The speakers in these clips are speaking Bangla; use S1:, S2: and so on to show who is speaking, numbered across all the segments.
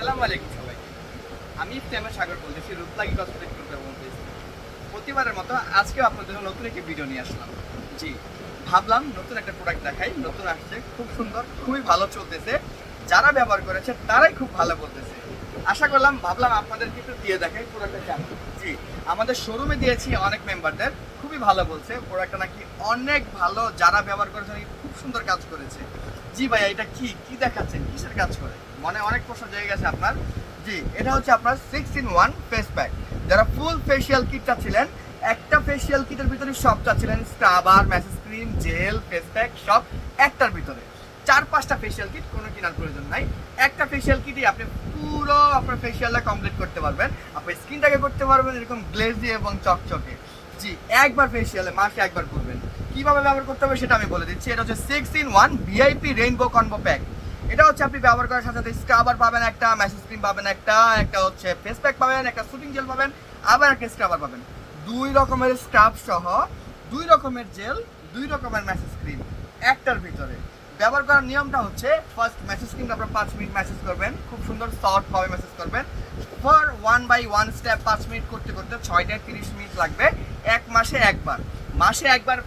S1: আসসালামু আলাইকুম সবাইকে। আমি ইফতেমার সাগর বলতেছি, রূপলাগি কসমেটিক মধ্যে। প্রতিবারের মতো আজকেও আপনাদের জন্য নতুন একটি ভিডিও নিয়ে আসলাম। জি, ভাবলাম নতুন একটা প্রোডাক্ট দেখাই, নতুন আসছে, খুব সুন্দর, খুবই ভালো চলতেছে। যারা ব্যবহার করেছে, তারাই খুব ভালো বলতেছে। আশা করলাম, ভাবলাম আপনাদেরকে একটু দিয়ে দেখাই প্রোডাক্টটা কেমন। জি, আমাদের শোরুমে দিয়েছি অনেক মেম্বারদের খুবই ভালো বলছে। প্রোডাক্টটা নাকি অনেক ভালো, যারা ব্যবহার করেছে খুব সুন্দর কাজ করেছে। জি ভাইয়া, এটা কি? কি দেখাচ্ছেন? কিসের কাজ করে? মনে অনেক প্রশ্ন জেগে গেছে আপনার। জি, এটা হচ্ছে আপনার six in one face pack যারা ফুল ফেসিয়াল কিট চাচ্ছিলেন, একটা ফেসিয়াল কিটের ভিতরে সব চাচ্ছিলেন। Scrubber massage cream gel face pack সব একটার ভিতরে। চার পাঁচটা ফেসিয়াল কিট কোনো কেনার প্রয়োজন নাই। একটা ফেসিয়াল কিটই আপনি পুরো আপনার ফেসিয়ালটা কমপ্লিট করতে পারবেন। আপনার স্কিনটাকে করতে পারবেন এরকম গ্লেজি এবং চকচকে। জি, একবার ফেসিয়ালে মাসে একবার করবেন কীভাবে ব্যবহার করতে হবে সেটা আমি বলে দিচ্ছি। এটা হচ্ছে six in one VIP rainbow combo pack এটা হচ্ছে আপনি ব্যবহার করার সাথে সাথে স্ক্রাবার পাবেন একটা ম্যাসেজ ক্রিম পাবেন একটা একটা হচ্ছে ফেস প্যাক পাবেন, একটা শুটিং জেল পাবেন, আবার একটা স্ক্রাবার পাবেন। দুই রকমের স্ক্রাব সহ, দুই রকমের জেল দুই রকমের ম্যাসেজ ক্রিম একটার ভিতরে। ব্যবহার করার নিয়মটা হচ্ছে ফার্স্ট মেসেজ ক্রিমটা আপনার পাঁচ মিনিট মেসেজ করবেন। খুব সুন্দর সফট ভাবে মেসেজ করবেন। For one by one step পাঁচ মিনিট করতে করতে ছয়টায় তিরিশ মিনিট লাগবে। এক মাসে একবার। মাসে একবার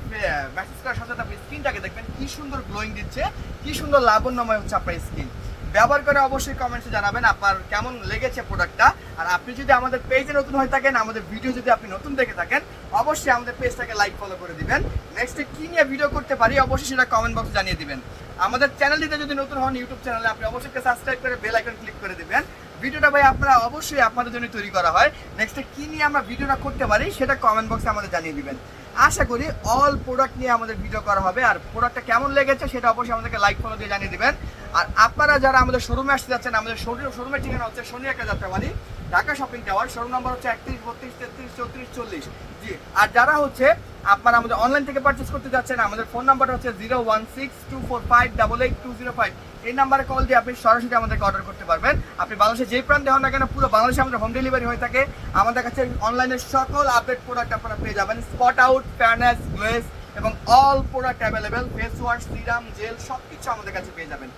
S1: মেসেজ করার সাথে আপনি স্কিনটাকে দেখবেন, কি সুন্দর গ্লোয়িং দিচ্ছে, কি সুন্দর লাবণ্যময় হচ্ছে আপনার স্কিন ব্যবহার করে অবশ্যই কমেন্টসে জানাবেন আপনার কেমন লেগেছে প্রোডাক্টটা আর আপনি যদি আমাদের পেজে নতুন হয়ে থাকেন, আমাদের ভিডিও যদি আপনি নতুন দেখে থাকেন, অবশ্যই আমাদের পেজটাকে লাইক ফলো করে দিবেন। নেক্সটে কি নিয়ে ভিডিও করতে পারি, অবশ্যই সেটা কমেন্ট বক্সে জানিয়ে দিবেন। আমাদের চ্যানেলটিতে যদি নতুন হন ইউটিউব চ্যানেলে আপনি অবশ্যই সাবস্ক্রাইব করে বেল আইকন ক্লিক করে দিবেন। ভিডিওটা ভাই আপনারা অবশ্যই আপনাদের জন্য তৈরি করা হয়। নেক্সটে কি নিয়ে আমরা ভিডিওটা করতে পারি সেটা কমেন্ট বক্সে আমাদের জানিয়ে দিবেন। আশা করি অল প্রোডাক্ট নিয়ে আমাদের ভিডিও করা হবে। আর প্রোডাক্টটা কেমন লেগেছে সেটা অবশ্যই আমাদেরকে লাইক ফলো দিয়ে জানিয়ে দিবেন। আর আপনারা যারা আমাদের শোরুমে আসতে যাচ্ছেন, আমাদের শোরুমের ঠিকানা হচ্ছে শনি একটা Jatrabari, Dhaka shopping tower showroom নম্বর হচ্ছে একত্রিশ, বত্রিশ, তেত্রিশ, চৌত্রিশ, চল্লিশ। জি, আর যারা হচ্ছে আপনারা আমাদের অনলাইন থেকে পারচেস করতে যাচ্ছেন, আমাদের ফোন নাম্বারটা হচ্ছে zero one six two four five double eight two zero five এই নাম্বারে কল দিয়ে আপনি সরাসরি আমাদেরকে অর্ডার করতে পারবেন। আপনি বাংলাদেশে যেই প্রান্তে হন না কেন, পুরো বাংলাদেশে আমাদের হোম ডেলিভারি হয়ে থাকে। আমাদের কাছে অনলাইনের সকল আপডেট প্রোডাক্ট আপনারা পেয়ে যাবেন। স্পট আউট ফেয়ারনেস গ্লেস এবং all product available face wash serum gel সব কিছু আমাদের কাছে পেয়ে যাবেন।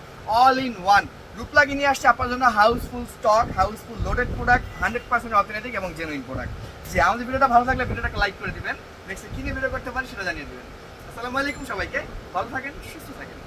S1: অল ইন ওয়ান রূপলাগি নিয়ে আসছে আপনার জন্য house full stock house full loaded product hundred percent authentic এবং জেনুইন প্রোডাক্ট যে আমাদের ভিডিওটা ভালো থাকলে ভিডিওটাকে লাইক করে দিবেন। নেক্সট কি নিয়ে ভিডিও করতে পারি সেটা জানিয়ে দিবেন। আসসালামু আলাইকুম সবাইকে। ভালো থাকেন, সুস্থ থাকেন।